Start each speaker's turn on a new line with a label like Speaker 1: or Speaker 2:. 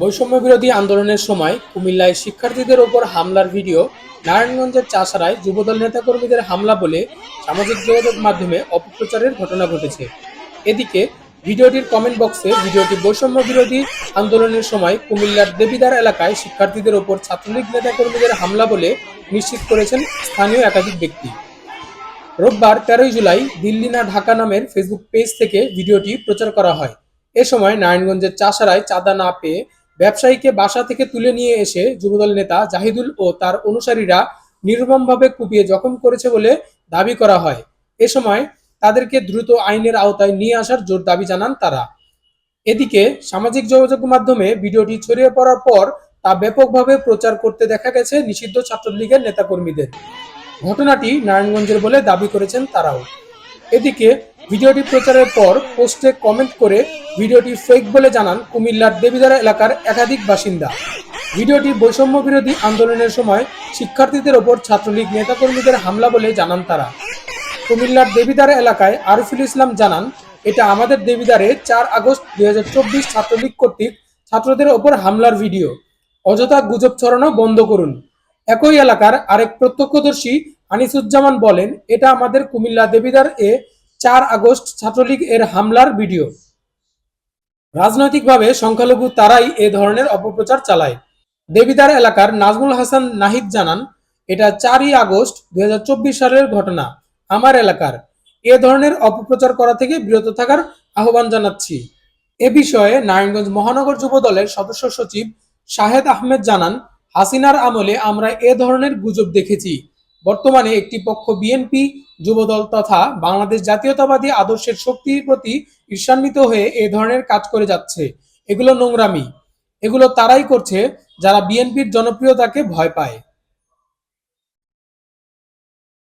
Speaker 1: বৈষম্য বিরোধী আন্দোলনের সময় কুমিল্লায় শিক্ষার্থীদের ওপর হামলার ভিডিও, নারায়ণগঞ্জের চাষারায় যুবদল নেতাকর্মীদের হামলা বলে সামাজিক যোগাযোগ মাধ্যমে অপপ্রচারের ঘটনা ঘটেছে। এদিকে, ভিডিওটির কমেন্ট বক্সে ভিডিওটি বৈষম্য বিরোধী আন্দোলনের সময় কুমিল্লার দেবিদার এলাকায় শিক্ষার্থীদের ওপর ছাত্রলীগ নেতাকর্মীদের হামলা বলে নিশ্চিত করেছেন স্থানীয় একাধিক ব্যক্তি। রোববার তেরোই জুলাই দিল্লি না ঢাকা নামের ফেসবুক পেজ থেকে ভিডিওটি প্রচার করা হয়। এ সময় নারায়ণগঞ্জের চাষারায় চাঁদা না পেয়ে ব্যবসায়ীকে বাসা থেকে তুলে নিয়ে এসে যুবদল নেতা জাহিদুল ও তার অনুসারীরা নির্মমভাবে কুপিয়ে জখম করেছে বলে দাবি করা হয়। এ সময় তাদেরকে দ্রুত আইনের আওতায় নিয়ে আসার জোর দাবি জানান তারা। এদিকে সামাজিক যোগাযোগ মাধ্যমে ভিডিওটি ছড়িয়ে পড়ার পর তা ব্যাপকভাবে প্রচার করতে দেখা গেছে নিষিদ্ধ ছাত্রলীগের নেতাকর্মীদের। ঘটনাটি নারায়ণগঞ্জের বলে দাবি করেছেন তারাও। এদিকে ভিডিওটি প্রচারের পর পোস্টে কমেন্ট করে ভিডিওটি ফেক বলে জানান কুমিল্লার দেবিদারা এলাকার একাধিক বাসিন্দা। ভিডিওটি বৈষম্য বিরোধী আন্দোলনের সময় শিক্ষার্থীদের ওপর ছাত্রলীগ নেতাকর্মীদের হামলা বলে জানান তারা। কুমিল্লার দেবিদারা এলাকায় আরিফুল ইসলাম জানান, এটা আমাদের দেবিদারে চার আগস্ট দুই হাজার চব্বিশ ছাত্রলীগ কর্তৃক ছাত্রদের ওপর হামলার ভিডিও। অযথা গুজব ছড়ানো বন্ধ করুন। একই এলাকার আরেক প্রত্যক্ষদর্শী আনিসুজ্জামান বলেন, এটা আমাদের কুমিল্লা দেবিদার এ চার আগস্ট ছাত্রলীগ এর হামলার ভিডিও। রাজনৈতিকভাবে সংখ্যালঘু তারাই এ ধরনের অপপ্রচার চালায়। দেবিদার এলাকার নাজমুল হাসান নাহিদ জানান, এটা চারই আগস্ট দুই সালের ঘটনা। আমার এলাকার এ ধরনের অপপ্রচার করা থেকে বিরত থাকার আহ্বান জানাচ্ছি। এ বিষয়ে নারায়ণগঞ্জ মহানগর যুব দলের সদস্য সচিব শাহেদ আহমেদ জানান, হাসিনার আমলে আমরা এ ধরনের গুজব দেখেছি। বর্তমানে একটি পক্ষ বিএনপি, যুবদল তথা বাংলাদেশ জাতীয়তাবাদী আদর্শের শক্তির প্রতি ঈর্ষান্বিত হয়ে এ ধরনের কাজ করে যাচ্ছে। এগুলো নোংরামি। এগুলো তারাই করছে যারা বিএনপির জনপ্রিয়তাকে ভয় পায়।